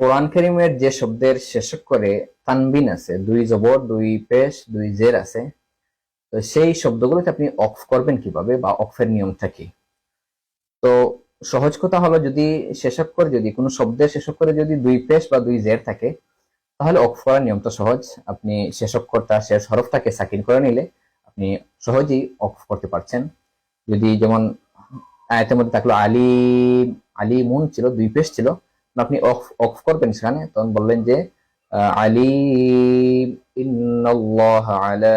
কোরআন করিমের যে শব্দের শেষক করে তানবিন আছে, দুই জবর, দুই পেশ, দুই জের আছে, তো সেই শব্দগুলোকে আপনি অফ করবেন কীভাবে বা অফের নিয়মটা কি? তো সহজ কথা হলো যদি শেষক করে, যদি কোনো শব্দের শেষক করে যদি দুই পেশ বা দুই জের থাকে, তাহলে অফ করার নিয়মটা সহজ। আপনি শেষক্ষরটা শেষ হরফটাকে সাকিন করে নিলে আপনি সহজেই অফ করতে পারছেন। যদি যেমন আয়াতের মধ্যে থাকল আলী আলী মুন ছিল, দুই পেশ ছিল আপনি অফ অফ করবেন সেখানে। তখন বললেন যে আহ, আলী ইন্নাল্লাহ আলা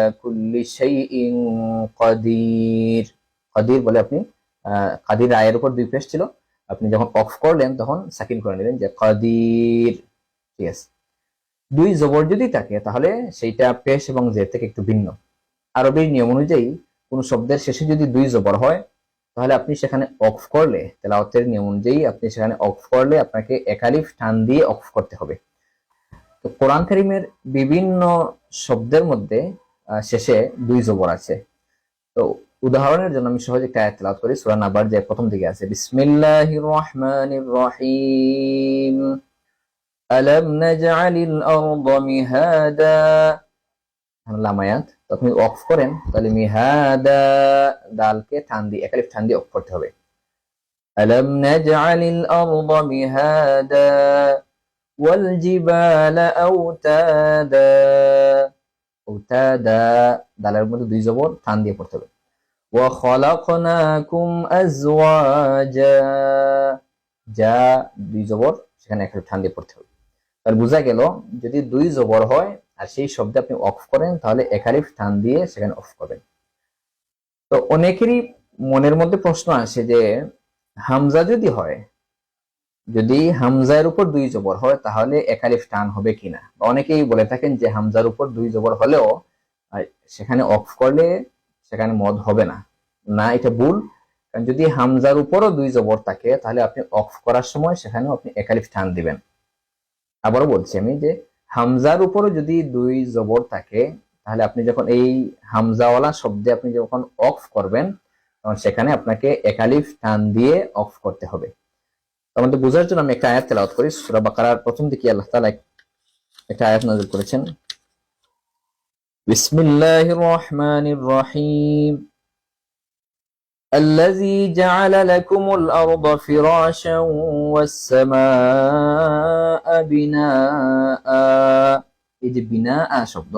বলে আপনি কাদির আয়ের উপর দুই পেশ ছিল। আপনি যখন অফ করলেন তখন সাকিন করে নিলেন যে কাদির। ঠিক দুই জবর যদি থাকে তাহলে সেইটা পেশ এবং জের থেকে একটু ভিন্ন। আরবির নিয়ম অনুযায়ী কোন শব্দের শেষে যদি দুই জবর হয় তাহলে আপনি সেখানে অফ করলে, তেলাওয়াতের নিয়ম অনুযায়ী আপনি সেখানে অফ করলে আপনাকে একালিফ টান দিয়ে অফ করতে হবে। তো কোরআন করিমের বিভিন্ন শব্দের মধ্যে শেষে দুই জবর আছে। তো উদাহরণের জন্য আমি সহজে একটা তেলাওয়াত করি, সূরা নাবার যে প্রথম দিকে আছে, বিসমিল্লাহির রহমানির রহিম। আলাম নাজআলিল আরদা মিহাদা লামায়াত, তখন অফ করেন, তাহলে মিহাদা দালকে টান দিয়ে একালিফ টান দিয়ে অফ করতে হবে। নাজআলিল আরদা মিহাদা ওয়াল জিবালা আওতাদা আওতাদা দালের মধ্যে দুই জবর টান দিয়ে পড়তে হবে। খলাকনাকুম আজওয়াজা, যা দুই জবর সেখানে একটা টান দিয়ে পড়তে হবে। তাহলে বোঝা গেল, যদি দুই জবর হয় আর সেই শব্দে আপনি অফ করেন, তাহলে একালিফ টান দিয়ে সেখানে অফ করবেন। তো অনেকেরই মনের মধ্যে প্রশ্ন আসে যে, হামজা যদি হয়, যদি হামজার উপর দুই জবর হয়, তাহলে একালিফ টান হবে কিনা? অনেকেই বলে থাকেন যে, হামজার উপর দুই জবর হলেও সেখানে অফ করলে সেখানে মদ হবে না। না, এটা ভুল। কারণ যদি হামজার উপরও দুই জবর থাকে, তাহলে আপনি অফ করার সময় সেখানেও আপনি একালিফ টান দিবেন। আবারও বলছি আমি যে হামজার উপরে যদি দুই জবর থাকে, তাহলে আপনি যখন এই হামজাওয়ালা শব্দে আপনি যখন অফ করবেন, তখন সেখানে আপনাকে একালিফ টান দিয়ে অফ করতে হবে। আমাদের বোঝার জন্য আমি একটা আয়াত তেলাওয়াত করি, সূরা বাকারার প্রথম দিকে আল্লাহ তাআলা একটা আয়াত নাযিল করেছেন। বিসমিল্লাহির রহমানির রহিম। الذي جعل لكم الأرض فراشا والسماء بناء এই যে বিনা আ শব্দ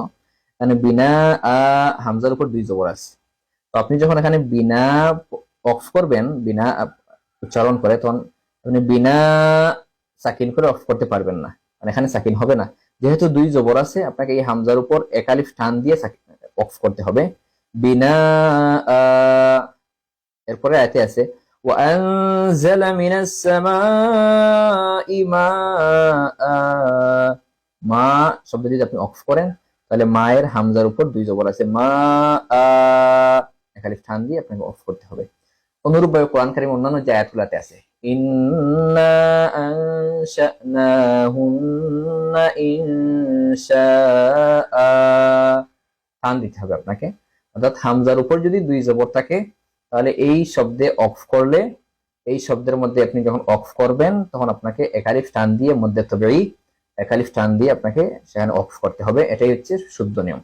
এখানে বিনা আ হামজার উপর দুই জবর আছে তো আপনি যখন এখানে বিনা অফ করবেন বিনা আ- উচ্চারণ করে তখন আপনি বিনা সাকিন করে অফ করতে পারবেন না মানে এখানে সাকিন হবে না যেহেতু দুই জবর আছে আপনাকে এই হামজার উপর একালিফ টান দিয়ে অফ করতে হবে বিনা আ এরপরে আয়াতে আছে وأنزل من السماء ماء মা শব্দ যদি আপনি অফ করেন তাহলে মায়ের হামজার উপর দুই জবর আছে মা আ এখানে টান দিয়ে আপনাকে অফ করতে হবে অনুরূপভাবে কোরআন কারিম অন্যান্য যে আয়াতগুলোতে আছে ইন্না আনশানাহুন্না ইনশাআ টান দিতে হবে আপনাকে অর্থাৎ হামজার উপর যদি দুই জবর থাকে তাহলে এই শব্দে অফ করলে, এই শব্দের মধ্যে আপনি যখন অফ করবেন, তখন আপনাকে একালিফ টান দিয়ে মধ্যে তবেই একালিফ টান দিয়ে আপনাকে সেখানে অফ করতে হবে। এটাই হচ্ছে শুদ্ধ নিয়ম।